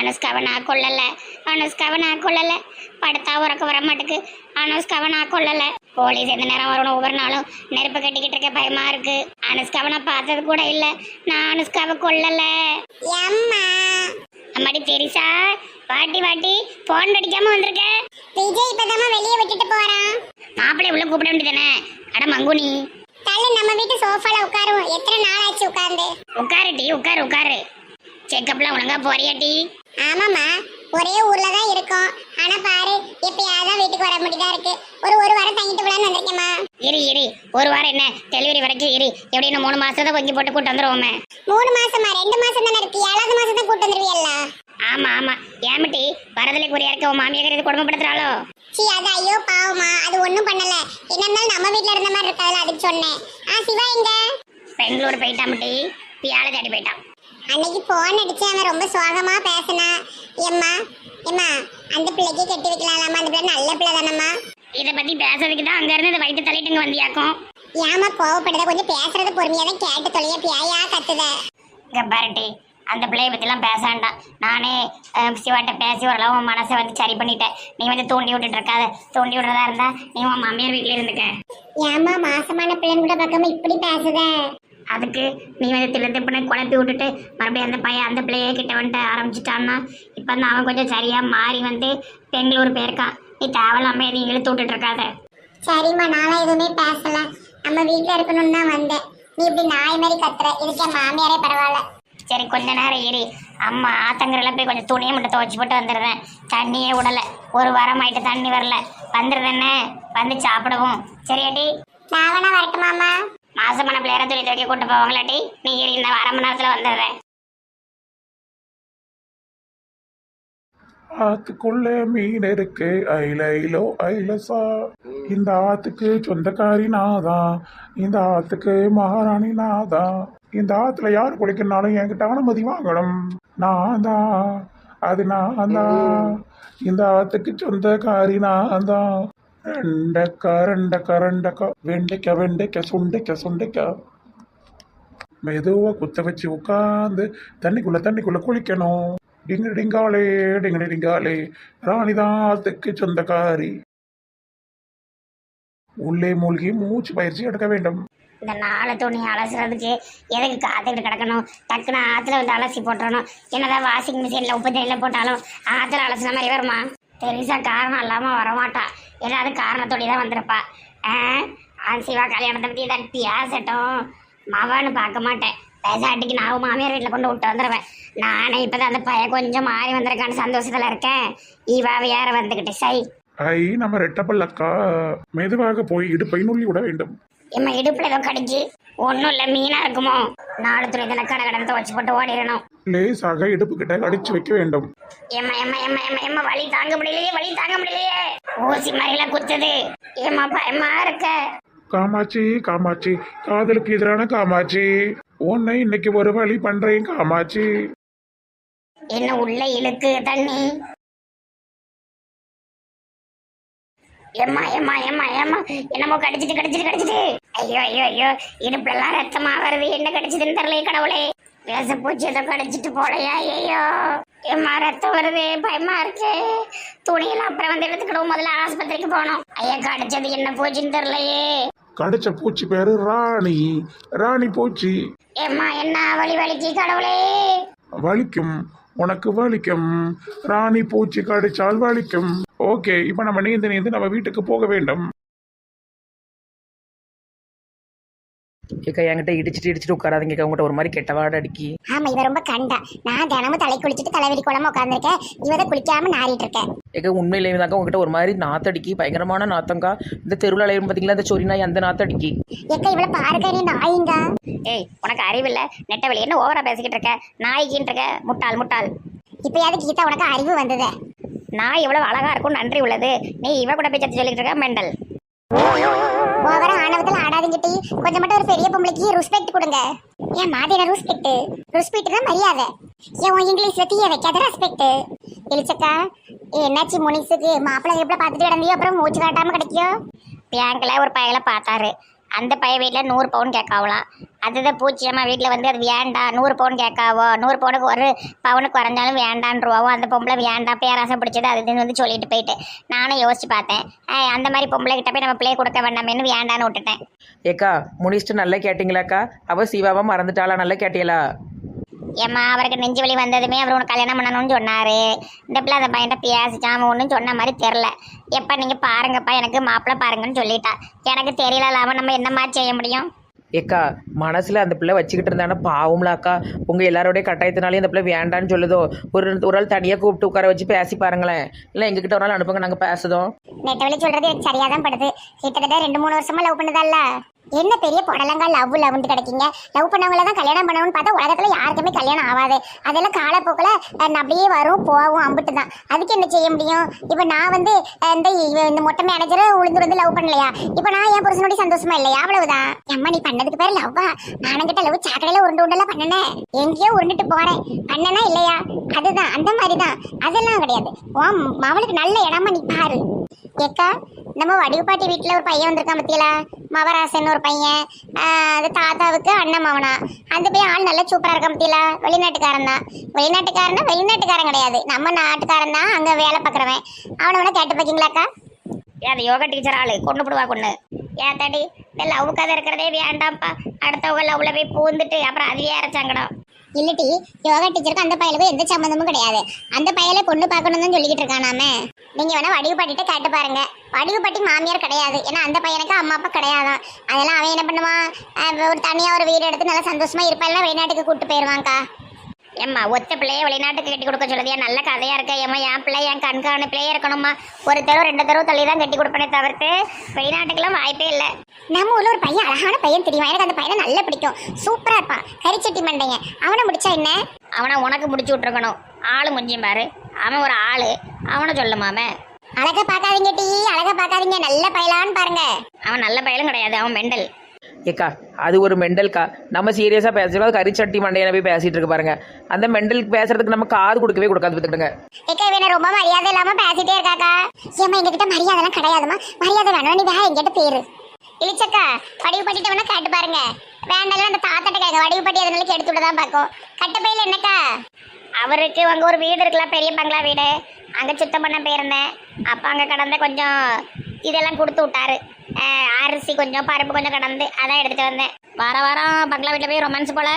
அனுஷ்காவை நான் கொல்லல. அனுஷ்காவை நான் கொல்லல. படுத்தா உறக்க வர மாட்டுக்கு. அனுஷ்காவை நான் கொல்லல. போலீஸ் எந்த நேரம் வரணும் ஒவ்வொரு நாளும் நெருப்பு கட்டிக்கிட்டு இருக்க பயமா இருக்கு. அனுஷ்காவை நான் பார்த்தது கூட இல்ல. நான் அனுஷ்காவை கொல்லல. அம்மாடி தெரிசா? வாட்டி வாட்டி. போன் அடிக்காம வந்திருக்க. விஜய் இப்பதாம்மா வெளியே விட்டுட்டு போறான். மாப்பிள்ளை உள்ள கூப்பிட வேண்டியதானே அட மங்குனி. தள்ளு நம்ம வீட்டு சோஃபால உட்காருவோம். எத்தனை நாள் ஆச்சு உட்கார்ந்து? உட்காரு டி உட்காரு உட்காரு. செக்கப்லாம் ஒழுங்கா போறியா டி? ஆமாம்மா ஒரே ஊர்ல தான் இருக்கோம். ஆனா பாரு எப்பயாவது வீட்டுக்கு வர முடியதா இருக்கு. ஒரு ஒரு வாரம் தங்கிட்டு விடலான்னு வந்திருக்கேம்மா. இரு இரு ஒரு வாரம் என்ன? டெலிவரி வரைக்கும் இரு. எப்படின்னு மூணு மாசத்தை கொஞ்சம் போட்டு கூட்டு வந்துருவோமே. மூணு மாசமா ரெண்டு மாசம் தானே இருக்கு. ஏழாவது மாசம் தான் கூட்டு வந்துருவியல்ல? ஆமா ஆமா. ஏமிட்டி வரதலை குறியா இருக்க உன் மாமியார் இது குடும்பப்படுத்துறாளோ சீ அது ஐயோ பாவமா அது ஒண்ணும் பண்ணல. என்ன நம்ம வீட்ல இருந்த மாதிரி இருக்காதுல அதுக்கு சொன்னேன். ஆ சிவா எங்க? பெங்களூர் போயிட்டாமட்டி பியால தேடி போயிட்டான் அன்னைக்கு போன் அடிச்சு அவன் ரொம்ப சோகமா பேசினா. எம்மா எம்மா அந்த பிள்ளைக்கு கட்டி வைக்கலாம்மா அந்த பிள்ளை நல்ல பிள்ளை தானம்மா? இதை பத்தி பேசுறதுக்கு தான் அங்க இருந்து வயிற்று தள்ளிட்டு இங்க வந்தியாக்கும். ஏமா கோவப்படுத கொஞ்சம் பேசுறது பொறுமையா தான் கேட்டு தொலைய பியாயா கத்துத. இங்க பாருட்டி அந்த பிள்ளைய பத்திலாம் பேச வேண்டாம். நானே சிவாட்ட பேசி ஓரளவு உன் மனசை வந்து சரி பண்ணிட்டேன். நீ வந்து தூண்டி விட்டுட்டு இருக்காத. தூண்டி விடுறதா இருந்தா நீ உன் மாமியார் வீட்டுல இருந்துக்க. ஏமா மாசமான பிள்ளைன்னு கூட பார்க்காம இப்படி பேசுத. அதுக்கு நீ வந்து திரு திப்புன்னு குழப்பி விட்டுட்டு மறுபடியும் அந்த பையன் அந்த பிள்ளையே கிட்ட வந்துட்டு ஆரம்பிச்சிட்டான்னா இப்போ வந்து அவன் கொஞ்சம் சரியா மாறி வந்து பெங்களூர் போயிருக்கான் நீ தேவையில்லாம எதையும் இழுத்து விட்டுட்டு இருக்காத சரிம்மா நானும் எதுவுமே பேசல. நம்ம வீட்ல இருக்கணும்னு தான் வந்தேன். நீ இப்படி நாய் மாதிரி கத்துற. இதுக்கு என் மாமியாரே பரவாயில்ல. சரி கொஞ்ச நேரம் ஏறி அம்மா ஆத்தங்கரில் போய் கொஞ்சம் துணியை மட்டும் துவைச்சு போட்டு வந்துடுறேன். தண்ணியே விடலை. ஒரு வாரம் ஆயிட்டு தண்ணி வரல. வந்துடுறேன்னே வந்து சாப்பிடுவோம். சரியாட்டி? நான் வேணா வரட்டுமாமா மாசமான பிள்ளையார துணி துவைக்க கூட்டு போவாங்களாட்டி? நீ இந்த அரை மணி நேரத்தில் வந்துடுறேன். ஆத்துக்குள்ள மீன் இருக்கு ஐலைலோ ஐலசா இந்த ஆத்துக்கு சொந்தக்காரி நாதான் இந்த ஆத்துக்கு மகாராணி நாதான் இந்த ஆத்துல யார் குளிக்கணும்னாலும் என்கிட்ட அனுமதி வாங்கணும். நான் தான் அது நான் தான் இந்த ஆத்துக்கு சொந்தக்காரி நான் தான் ரெண்டக்கா ரெண்டக்கா ரெண்டக்கா வெண்டைக்கா வெண்டைக்கா சுண்டைக்கா சுண்டைக்கா. மெதுவா குத்த வச்சு உட்காந்து தண்ணிக்குள்ள தண்ணிக்குள்ள குளிக்கணும். டிங்கு டிங்காலே டிங்க டிங்காலே ராணிதாத்துக்கு சொந்தக்காரி. உள்ளே மூழ்கி மூச்சு பயிற்சி எடுக்க வேண்டும். இந்த நாலு துணி அலசுறதுக்கு எதுக்கு காத்துக்கிட்டு கிடக்கணும்? டக்குன்னு ஆற்றுல வந்து அலசி போட்டுறணும். என்னதான் வாஷிங் மிஷினில் உப்பு தண்ணியில் போட்டாலும் ஆற்றுல அலசின மாதிரி வருமா? தெரிசா காரணம் இல்லாமல் வரமாட்டா. ஏதாவது காரணத்தோடய தான் வந்திருப்பா. ஆ சிவா கல்யாணத்தை பற்றி ஏதாவது பேசட்டும் மவன்னு பார்க்க மாட்டேன். பேசாட்டிக்கு நான் மாமியார் வீட்டில் கொண்டு விட்டு வந்துடுவேன் நானே இப்போ தான் அந்த பையன் கொஞ்சம் மாறி வந்திருக்கான்னு சந்தோஷத்தில் இருக்கேன். ஈவா வேற வந்துக்கிட்டு சை. ஐ நம்ம ரெட்டப்பல்லக்கா மெதுவாக போய் இடுப்பை நுள்ளி விட வேண்டும். இம்மா இடுப்புல ஏதோ கடிச்சு. ஒன்றும் இல்லை மீனா இருக்குமோ? நாலு துணி தானே கடை கடந்து துவச்சு போட்டு ஓடிடணும். லேசாக இடுப்பு கிட்ட அடிச்சு வைக்க வேண்டும். ஏம்மா ஏம்மா ஏம்மா ஏம்மா ஏம்மா வலி தாங்க முடியலையே வலி தாங்க முடியலையே. ஊசி மாதிரிலாம் குத்துது. ஏம்மா பயமா இருக்க? காமாட்சி காமாட்சி காதலுக்கு எதிரான காமாட்சி. உன்னை இன்னைக்கு ஒரு வழி பண்றேன் காமாட்சி. என்ன உள்ள இழுக்கு தண்ணி? ஏம்மா ஏம்மா ஏம்மா ஏம்மா? என்னமோ கடிச்சிட்டு கடிச்சிட்டு கடிச்சிட்டு? ஐயோ ஐயோ ஐயோ இடுப்புலாம் ரத்தமா வருது. என்ன கடிச்சதுன்னு தெரியல கடவுளே. வேச பூச்சி ஏதோ கடிச்சிட்டு போலையா ஐயோ ஏம்மா ரத்தம் வருது பயமா இருக்கு. துணியெல்லாம் அப்புறம் வந்து எடுத்துக்கிடுவோம். முதல்ல ஆஸ்பத்திரிக்கு போகணும். ஐயா கடிச்சது என்ன பூச்சின்னு தெரியலையே. கடிச்ச பூச்சி பேரு ராணி. ராணி பூச்சி. ஏம்மா என்ன வலி வலிக்கு கடவுளே? வலிக்கும். உனக்கு வலிக்கும். ராணி பூச்சி கடிச்சால் வலிக்கும். ஓகே இப்போ நம்ம நீந்து நீந்து நம்ம வீட்டுக்கு போக வேண்டும். ஏக்கா என்கிட்ட இடிச்சிட்டு இடிச்சிட்டு உட்காராதீங்க உங்கள்கிட்ட ஒரு மாதிரி கெட்ட வாட அடிக்கி. ஆமா இவ ரொம்ப கண்டா. நான் தினமும் தலை குளிச்சுட்டு தலைவலி குழம்பு உட்காந்துருக்கேன் இவத குளிக்காம நாறிட்டு இருக்கேன். ஏக்கா உண்மையிலேயே தாக்கா உங்ககிட்ட ஒரு மாதிரி நாத்தடிக்கி பயங்கரமான நாத்தங்கா இந்த தெருவில் அலையும் பார்த்தீங்களா இந்த சொரி நாய் அந்த நாத்தடிக்கி. எக்க இவள பாருக்க நீ நாயிங்க. ஏய் உனக்கு அறிவில்ல நெட்ட வெளி என்ன ஓவரா பேசிக்கிட்டு இருக்க? நாய்க்கின்னு இருக்க. முட்டாள் முட்டாள். இப்பயாவது கீதா உனக்கு அறிவு வந்தது. நாய் எவ்வளவு அழகா இருக்கும் நன்றி உள்ளது. நீ இவ கூட பேச்சு சொல்லிட்டு இருக்க மெண்டல். ஓவரா ஆணவத்தில் கொஞ்சம் மட்டும் ஒரு பெரிய பொம்பளைக்கு ரெஸ்பெக்ட் கொடுங்க. ஏன் மாதிரி ரெஸ்பெக்ட் ரெஸ்பெக்ட் தான் மரியாதை. ஏன் உன் இங்கிலீஷ்ல தீய வைக்காத ரெஸ்பெக்ட் எழுச்சக்கா என்னாச்சு முனிசுக்கு? மாப்பிள்ளை எப்படி பார்த்துட்டு கிடந்தியோ? அப்புறம் மூச்சு காட்டாம கிடைக்கும் பேங்க்ல ஒரு பயலை பார்த்தாரு. அந்த பைய வீட்டில் நூறு பவுன் கேட்காவலாம் அதுதான் பூச்சியம்மா வீட்டில் வந்து அது வேண்டாம் நூறு பவுன் கேட்காவோ? நூறு பவுனுக்கு ஒரு பவுனுக்கு குறைஞ்சாலும் வேண்டான்ருவாவோ அந்த பொம்பளை வேண்டாம் பேராசை பிடிச்சது அது இதுன்னு வந்து சொல்லிட்டு போயிட்டு. நானும் யோசிச்சு பார்த்தேன். அந்த மாதிரி பொம்பளை கிட்ட போய் நம்ம பிள்ளை கொடுக்க வேண்டாமேன்னு வேண்டான்னு விட்டுட்டேன். ஏக்கா முடிச்சுட்டு நல்லா கேட்டிங்களாக்கா? அவள் சிவாவை மறந்துட்டாளா? நல்லா கேட்டியலா ஏம்மா அவருக்கு நெஞ்சு வலி வந்ததுமே அவர் உனக்கு கல்யாணம் பண்ணணும்னு சொன்னாரு. இந்த பிள்ளை அந்த பையன்ட்ட பேசிச்சான் அவன் ஒன்றும் சொன்ன மாதிரி தெரில எப்போ நீங்கள் பாருங்கப்பா எனக்கு மாப்பிள்ளை பாருங்கன்னு சொல்லிட்டா. எனக்கு தெரியல இல்லாமல் நம்ம என்ன மாதிரி செய்ய முடியும்? ஏக்கா மனசில் அந்த பிள்ளை வச்சுக்கிட்டு இருந்தானா பாவம்லாக்கா உங்கள் எல்லாரோடைய கட்டாயத்தினாலே அந்த பிள்ளை வேண்டான்னு சொல்லுதோ? ஒரு ஒரு ஆள் தனியாக கூப்பிட்டு உட்கார வச்சு பேசி பாருங்களேன். இல்லை எங்ககிட்ட ஒரு நாள் அனுப்புங்க நாங்கள் பேசுதோம். நெட்டவழி சொல்றது எனக்கு சரியா தான் படுது. கிட்டத்தட்ட ரெண்டு மூணு வருஷமா லவ் பண்ணுதல்ல. என்ன பெரிய புடலங்கா லவ் லவ்னு கிடைக்கீங்க? லவ் பண்ணவங்கள தான் கல்யாணம் பண்ணணும்னு பார்த்தா உலகத்தில் யாருக்குமே கல்யாணம் ஆகாது அதெல்லாம் காலப்போக்கில் அப்படியே வரும் போகும் அம்பிட்டு தான். அதுக்கு என்ன செய்ய முடியும்? இப்போ நான் வந்து இந்த இந்த மொட்டை மேனேஜரை உளுந்து வந்து லவ் பண்ணலையா? இப்போ நான் என் புருஷனோட சந்தோஷமா இல்லையா? அவ்வளவுதான். அம்மா நீ பண்ணதுக்கு பேர் லவ்வா நானும் கிட்ட லவ் சாக்கடையில் உருண்டு உண்டெல்லாம் பண்ணனேன் எங்கேயோ உருண்டுட்டு போனேன் பண்ணனா இல்லையா? அதுதான் அந்த மாதிரி தான் அதெல்லாம் கிடையாது. உன் அவளுக்கு நல்ல இடமா நீ பாரு. ஏக்கா நம்ம வடிவுப்பாட்டி வீட்டில் ஒரு பையன் வந்திருக்கான் பத்தியலா மவராசன் ஒரு பையன். அது தாத்தாவுக்கு அண்ணன் மவனா. அந்த பையன் ஆள் நல்லா சூப்பரா இருக்கான் பத்தியலா வெளிநாட்டுக்காரன் தான். வெளிநாட்டுக்காரனா வெளிநாட்டுக்காரன் கிடையாது. நம்ம நாட்டுக்காரன் தான் அங்க வேலை பார்க்குறவன். அவனை வேணா கேட்டு பார்க்கீங்களாக்கா ஏன் யோகா டீச்சர் ஆளு கொண்டு போடுவா கொண்டு ஏன் தாடி இந்த லவ் கதை இருக்கிறதே வேண்டாம்ப்பா. அடுத்தவங்க லவ்ல போய் பூந்துட்டு அப்புறம் அது வேற சங்கடம் இல்லட்டி யோகா டீச்சருக்கு அந்த பையலுக்கும் எந்த சம்மந்தமும் கிடையாது. அந்த பையலை பொண்ணு பார்க்கணும்னு சொல்லிக்கிட்டு இருக்கானாமே. நீங்க வேணா வடிவு பாட்டிட்ட கேட்டு பாருங்க. வடிவு பாட்டி மாமியார் கிடையாது. ஏன்னா அந்த பையனுக்கு அம்மா அப்பா கிடையாதான். அதெல்லாம் அவன் என்ன பண்ணுவான்? ஒரு தனியா ஒரு வீடு எடுத்து நல்லா சந்தோஷமா இருப்பாள் வெளிநாட்டுக்கு கூட்டு போயிருவான்க்கா. ஏம்மா ஒத்த பிள்ளைய வெளிநாட்டுக்கு கட்டி கொடுக்க சொல்லுது ஏன் நல்ல கதையா இருக்க. ஏம்மா என் பிள்ளை என் கண்காண பிள்ளையே இருக்கணுமா ஒரு தெருவு ரெண்டு தெருவு தள்ளி தான் கட்டி கொடுப்பனே தவிர்த்து வெளிநாட்டுக்கெல்லாம் வாய்ப்பே இல்லை. நம்ம ஊர்ல ஒரு பையன் அழகான பையன் தெரியுமா. எனக்கு அந்த பையனை நல்லா பிடிக்கும். சூப்பரா இருப்பான். கரிச்சட்டி மண்டைங்க. அவனை முடிச்சா என்ன? அவனை உனக்கு முடிச்சு விட்டுருக்கணும். ஆளு முஞ்சியும் பாரு. அவன் ஒரு ஆளு. அவனை சொல்லுமாமே அழகா பார்க்காதீங்க டீ. அழகா பார்க்காதீங்க. நல்ல பையலான்னு பாருங்க. அவன் நல்ல பயலும் கிடையாது. அவன் மெண்டல். ஏக்கா அது ஒரு மெண்டல்க்கா நம்ம சீரியஸாக பேசுகிறோம் கறிச்சட்டி மண்டையை போய் பேசிட்டு இருக்கு பாருங்க. அந்த மெண்டலுக்கு பேசுறதுக்கு நம்ம காது கொடுக்கவே கொடுக்காது பார்த்துக்கிடுங்க. ஏக்கா இவனை ரொம்ப மரியாதை இல்லாம பேசிட்டே இருக்காக்கா? ஏமா எங்ககிட்ட மரியாதைலாம் மரியாதை கிடையாதுமா மரியாதை வேணும் நீ வேற எங்கிட்ட பேரு. இளிச்சக்கா வடிவு பட்டிட்டு வேணா காட்டு பாருங்க. வேண்டாம் அந்த தாத்தாட்ட கேட்க வடிவு பட்டி அதனால கெடுத்து விட தான் பார்க்கும். கட்டப்பையில என்னக்கா? அவருக்கு அங்கே ஒரு வீடு இருக்கலாம் பெரிய பங்களா வீடு. அங்கே சுத்தம் பண்ண போயிருந்தேன். அப்போ அங்கே கடந்த கொஞ்சம் இதெல்லாம் கொடுத்து விட்டாரு. அரிசி கொஞ்சம் பருப்பு கொஞ்சம் கடந்து அதான் எடுத்துட்டு வந்தேன். வார வாரம் பங்களா வீட்டில் போய் ரொமான்ஸ் போல.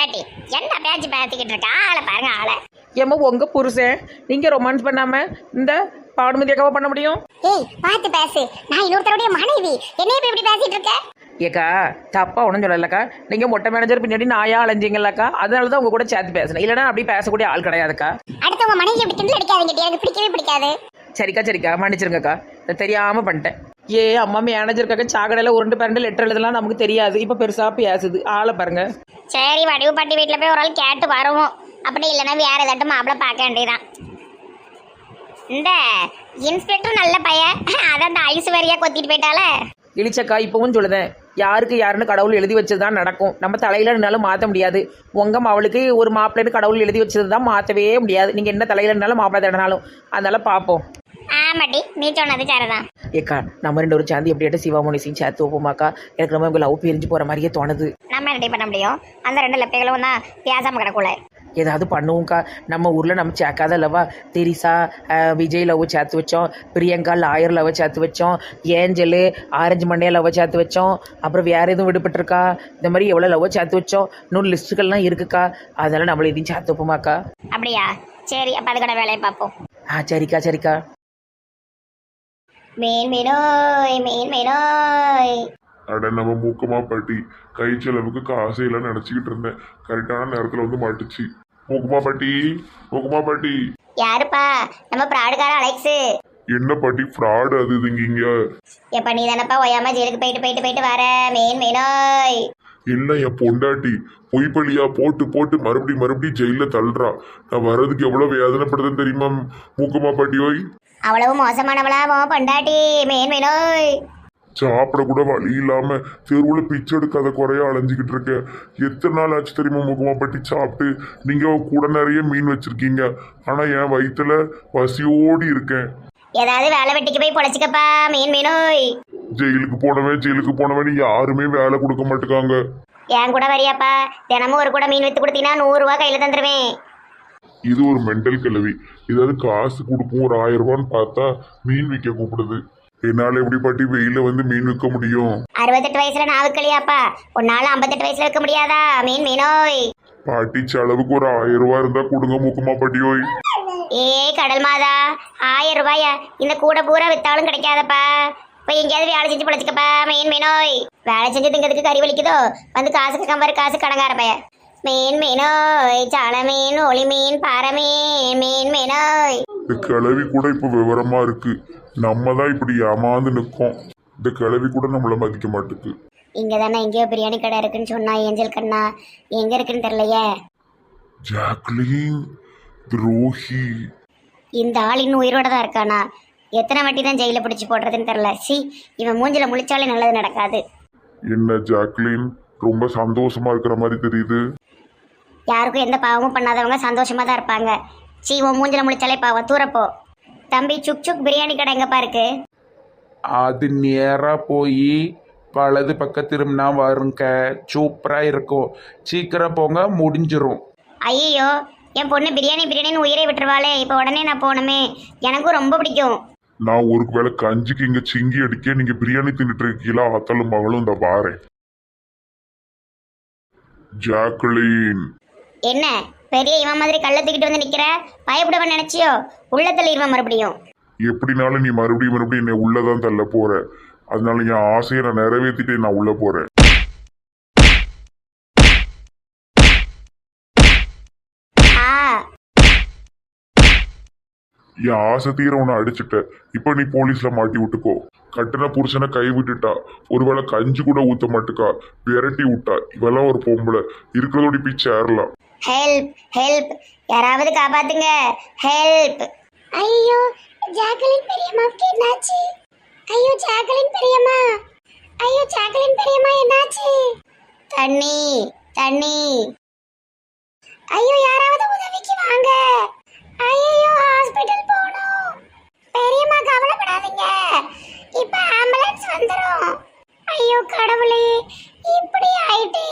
ஏட்டி என்ன பேச்சு பேசிக்கிட்டு இருக்க? ஆளை பாருங்க ஆளை. ஏம்மா உங்கள் புருஷன் நீங்கள் ரொமான்ஸ் பண்ணாமல் இந்த பாடுமதி அக்காவை பண்ண முடியும்? ஏய் பார்த்து பேசு. நான் இன்னொருத்தருடைய மனைவி. என்னைய இப்ப இப்படி பேசிட்டு இருக்க? ஏக்கா தப்பா ஒன்றும் சொல்லலக்கா. நீங்கள் மொட்டை மேனேஜர் பின்னாடி நாயா அலைஞ்சிங்கல்லக்கா அதனால தான் உங்க கூட சேர்த்து பேசினேன். இல்லைன்னா அப்படி பேசக்கூடிய ஆள் கிடையாதுக்கா. அடுத்தவங்க மனைவி இப்படி கிண்டல் அடிக்காதீங்க எனக்கு பிடிக்கவே பிடிக்காது. சரிக்கா சரிக்கா. மன்னிச்சிருங்கக்கா. நான் தெரியாமல் பண்ணிட்டேன். ஏ அம்மா மேனேஜருக்காக சாக்கடையில் உருண்டு பரண்டு லெட்டர் எழுதலாம் நமக்கு தெரியாது. இப்போ பெருசாக பேசுது. ஆளை பாருங்க. சரி வடிவு பாட்டி வீட்டில் போய் ஒரு ஆள் கேட்டு வருவோம். அப்படி இல்லைன்னா வேற ஏதாட்டும் மாப்பிள்ளை பார்க்க வேண்டியதான் இந்த இன்ஸ்பெக்டர் நல்ல பையன். அதான் அந்த ஐஸ்வர்யா கொத்திட்டு போயிட்டாலே இழிச்சக்கா இப்பவும் சொல்லுதேன். யாருக்கு யாருன்னு கடவுள் எழுதி வச்சது தான் நடக்கும். நம்ம தலையில இருந்தாலும் மாற்ற முடியாது. உங்க அவளுக்கு ஒரு மாப்பிள்ளைன்னு கடவுள் எழுதி வச்சது தான் மாற்றவே முடியாது. நீங்கள் என்ன தலையில இருந்தாலும் மாப்பிள்ளை தேடினாலும். அதனால பார்ப்போம் ஆமாட்டி நீ சொன்னது சரிதான். ஏக்கா நம்ம ரெண்டு ஒரு சாந்தி எப்படியாட்டு சிவாமோனிசையும் சேர்த்து வைப்போமாக்கா எனக்கு ரொம்ப உங்க லவ் பிரிஞ்சு போகிற மாதிரியே தோணுது. நம்ம ரெடி பண்ண முடியும்? அந்த ரெண்டு லெப்பைகளும் தான் பேசாம கிடக்குள்ள ஏதாவது பண்ணுவோம்க்கா. நம்ம ஊரில் நம்ம சேர்க்காத லவா தெரிசா விஜய் லவ் சேர்த்து வச்சோம். பிரியங்கா லாயர் லவ் சேர்த்து வச்சோம். ஏஞ்சலு ஆரஞ்சு மண்டையா லவ் சேர்த்து வச்சோம். அப்புறம் வேற எதுவும் விடுபட்டிருக்கா? இந்த மாதிரி எவ்வளோ லவ் சேர்த்து வச்சோம்? இன்னும் லிஸ்ட்டுகள்லாம் இருக்குக்கா. அதனால நம்மள எதையும் சேர்த்து வைப்போமாக்கா. அப்படியா? சரி அப்போ அதுக்கான வேலையை பார்ப்போம். ஆ சரிக்கா சரிக்கா. மீன் மீனோய் மீன் மீனோய் அட நம்ம மூக்கமா பாட்டி கை செலவுக்கு காசே இல்லை நினச்சிக்கிட்டு இருந்தேன். கரெக்டான நேரத்தில் வந்து மாட்டுச்சு. மூக்குமா பாட்டி மூக்குமா பாட்டி. யாருப்பா? நம்ம ப்ராடுக்கார அலெக்ஸு. என்ன பாட்டி ஃப்ராடு அது இதுங்கிங்க எப்ப நீ தானப்பா ஒய்யாம ஜெயிலுக்கு போயிட்டு போயிட்டு போயிட்டு வர? மீன் மீனோய் இல்லை என் பொண்டாட்டி? பொய்ப்பள்ளியா போட்டு போட்டு மறுபடியும் மறுபடியும் ஜெயிலில் தள்ளுறா. நான் வர்றதுக்கு எவ்வளோ வேதனைப்படுதுன்னு தெரியுமா மூக்கமா பாட்டி ஓய்? அவ்வளவு மோசமானவளா உன் பொண்டாட்டி மீன் மீனோய். சாப்பிட கூட வழி இல்லாம தெருவுல பிச்சை எடுக்காத குறைய அலைஞ்சுக்கிட்டு இருக்கேன் எத்தனை நாள் ஆச்சு தெரியுமா முகமா பட்டி சாப்பிட்டு? நீங்க கூட நிறைய மீன் வச்சிருக்கீங்க. ஆனா என் வயித்துல பசியோடி இருக்கேன். ஏதாவது வேலை வெட்டிக்கு போய் பொழைச்சிக்கப்பா மீன் மீனோய். ஜெயிலுக்கு போனவன் ஜெயிலுக்கு போனவன் யாருமே வேலை கொடுக்க மாட்டேங்காங்க என் கூட வரியாப்பா. தினமும் ஒரு கூட மீன் வித்து கொடுத்தீங்கன்னா நூறுரூவா கையில் தந்துடுவேன் இது ஒரு மெண்டல் கிளவி. ஏதாவது காசு கொடுப்போம் ஒரு ஆயிரம் ரூபான்னு பார்த்தா மீன் விற்க கூப்பிடுது. என்னால எப்படி பாட்டி வெயில வந்து மீன் விற்க முடியும்? அறுபத்தெட்டு வயசுல நாவுக்கலையாப்பா உன்னால ஐம்பத்தெட்டு வயசுல இருக்க முடியாதா? மீன் மீனோய். பாட்டி செலவுக்கு ஒரு ஆயிரம் ரூபாய் இருந்தா கொடுங்க முக்குமா பாட்டியோய் ஏய் கடல் மாதா. ஆயிரம் ரூபாயா? இந்த கூட பூரா வித்தாலும் கிடைக்காதப்பா. போய் எங்கேயாவது வேலை செஞ்சு பிழைச்சிக்கப்பா மீன் மீனோய். வேலை செஞ்சு திங்கிறதுக்கு கறி வலிக்குதோ? வந்து காசுக்கு கம்பர் காசு கடங்கார பைய மீன் மீனோய் சால மீன் ஒளி மீன் பாறை மீன் மீன் மீனோய். இந்த கிளவி கூட இப்ப விவரமா இருக்கு. நம்ம தான் இப்படி ஏமாந்து நிற்கோம் இந்த கிளவி கூட நம்மள மதிக்க மாட்டுக்கு. இங்க தானே எங்கேயோ பிரியாணி கடை இருக்குன்னு சொன்னா ஏஞ்சல் கண்ணா? எங்க இருக்குன்னு தெரியலையே. ஜாக்லின் துரோகி. இந்த ஆள் இன்னும் உயிரோட தான் இருக்கானா? எத்தனை வாட்டி தான் ஜெயில பிடிச்சி போடுறதுன்னு தெரியல. சி இவன் மூஞ்சில முழிச்சாலே நல்லது நடக்காது. என்ன ஜாக்லின்? ரொம்ப சந்தோஷமா இருக்கிற மாதிரி தெரியுது. யாருக்கும் எந்த பாவமும் பண்ணாதவங்க சந்தோஷமா தான் இருப்பாங்க. சீ உன் மூஞ்சில முழிச்சாலே பாவம். தூரப்போ தம்பி சுக் சுக் பிரியாணி கடை எங்கப்பா இருக்கு? அது நேராக போய் வலது பக்கம் திரும்பினா வருங்க. சூப்பராக இருக்கும். சீக்கிரம் போங்க முடிஞ்சிரும். ஐயோ என் பொண்ணு பிரியாணி பிரியாணின்னு உயிரை விட்டுருவாளே. இப்போ உடனே நான் போகணுமே. எனக்கும் ரொம்ப பிடிக்கும். நான் ஒரு வேளை கஞ்சிக்கு இங்க சிங்கி அடிக்க நீங்க பிரியாணி தின்னுட்டு இருக்கீங்களா? அத்தலும் மகளும் இந்த வாரேன். ஜாக்லின் என்ன? பெரிய இவன் மாதிரி கள்ள தூக்கிட்டு வந்து நிக்கிற? பயப்படுவன் நினைச்சியோ? உள்ளத்துல இருவன் மறுபடியும். எப்படினாலும் நீ மறுபடியும் மறுபடியும் என்னை உள்ளதான் தள்ள போற. அதனால என் ஆசையை நான் நிறைவேற்றிட்டு நான் உள்ள போறேன். ஆ. என் ஆசை தீர உன்னை அடிச்சுட்ட இப்ப நீ போலீஸ்ல மாட்டி விட்டுக்கோ. கட்டின புருஷனை கை விட்டுட்டா. ஒருவேளை கஞ்சி கூட ஊத்த மாட்டுக்கா. விரட்டி விட்டா. இவெல்லாம் ஒரு பொம்பளை. இருக்கிறதோட போய் சேரலாம். ஹெல்ப் ஹெல்ப் யாராவது காப்பாத்துங்க. ஹெல்ப் ஐயோ ஜாக்கலின் பெரியம்மாவுக்கு என்னாச்சு? ஐயோ ஜாக்கலின் பெரியம்மா. ஐயோ ஜாக்கலின் பெரியம்மா என்னாச்சு? தண்ணி தண்ணி. ஐயோ யாராவது உதவிக்கு வாங்க. ஐயோ ஹாஸ்பிடல் போகணும். பெரியம்மா கவலைப்படாதீங்க. இப்போ ஆம்புலன்ஸ் வந்துடும் ஐயோ கடவுளே இப்படி ஆயிட்டே.